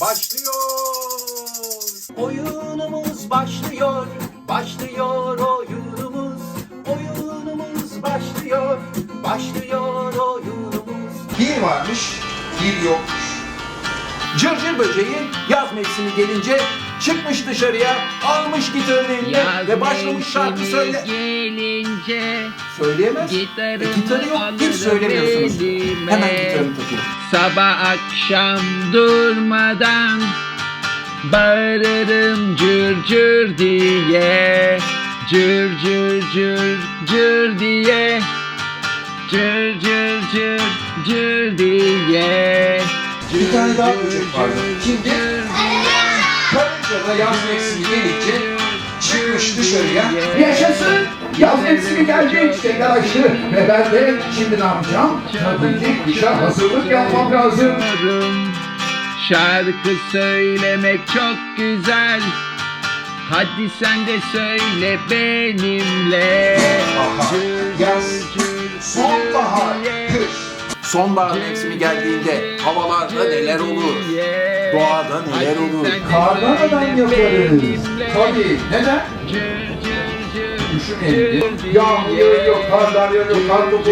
başlıyor. Oyunumuz başlıyor, başlıyor oyunumuz. Oyunumuz başlıyor, başlıyor oyunumuz. Bir varmış, bir yokmuş. Cırcır böceği yaz mevsimi gelince çıkmış dışarıya, almış gitarını eline ve başlamış şarkı söyle... gelince Söyleyemez. E, gitarı yok, hiç söylemiyorsunuz. Hemen gitarını takıyor. Sabah akşam durmadan Bağırırım cır cır diye Cır cır cır cır diye Cır cır cır cır diye Bir tane daha böcek vardı. Kimdi? Karınca da yaz mevsimi gelince çıkmış dışarıya. Yaşasın! Yaz mevsimi geldi, çiçekler açtı ve ben de şimdi ne yapacağım? Tabii ki kışa hazırlık yapmam lazım. Şarkı söylemek çok güzel Hadi sen de söyle benimle Aha, yaz, sonbahar, kış. Sonbahar mevsimi geldiğinde havalarda neler olur? Doğada neler olur? Kardan adam yaparız. Tabii, neden? Düşünmeyin. cır Yağmur yağıyor, karlar yağıyor, kartopu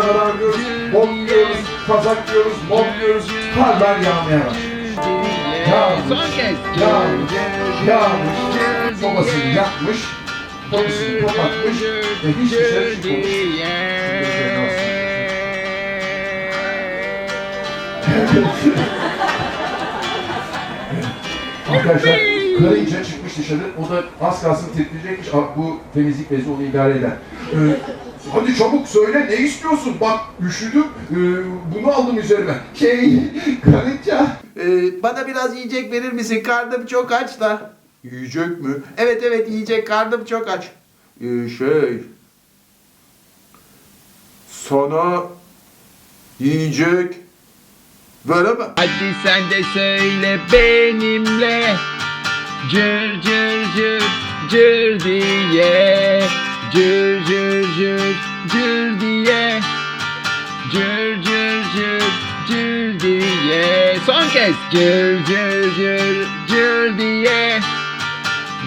adam yapıyoruz, mont giyiyoruz, kazak giyiyoruz, mont giyiyoruz, karlar yağmaya başlıyor. Yağmış, yağmış, yağmış, babasını yakmış, babasını kapatmış ve hiç dışarı çıkmamış. Arkadaşlar karınca çıkmış dışarı. O da az kalsın titreyecekmiş. Bu temizlik bezi onu idare eder. Ee, hadi çabuk söyle ne istiyorsun? Bak üşüdüm. Ee, bunu aldım üzerime. Şey karınca. Ee, bana biraz yiyecek verir misin? Karnım çok aç da. Yiyecek mi? Evet evet yiyecek. Karnım çok aç. Ee, şey... Sana yiyecek veremem. Hadi sen de söyle benimle Cır cır cır cır diye Cır cır cır cır diye Cır cır cır cır diye Son kez cır cır cır cır diye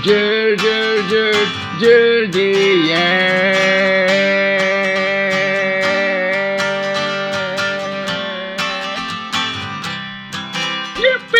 Cır cır cır cır diye Yep.